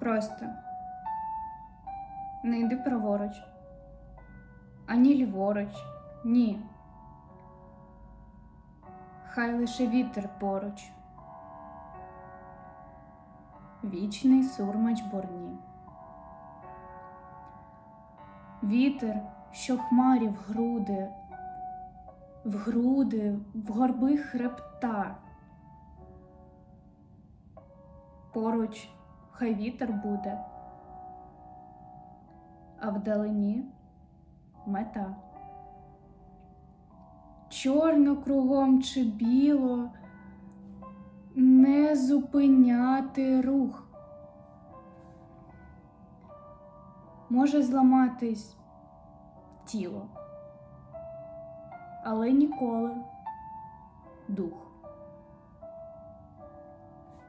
Просто не йди праворуч, ані ліворуч, ні. Хай лише вітер поруч. Вічний сурмач борні. Вітер, що хмарів груди, в груди, в горби хребта. Поруч хай вітер буде, а вдалині мета. Чорно кругом чи біло, не зупиняти рух. Може зламатись тіло, але ніколи дух.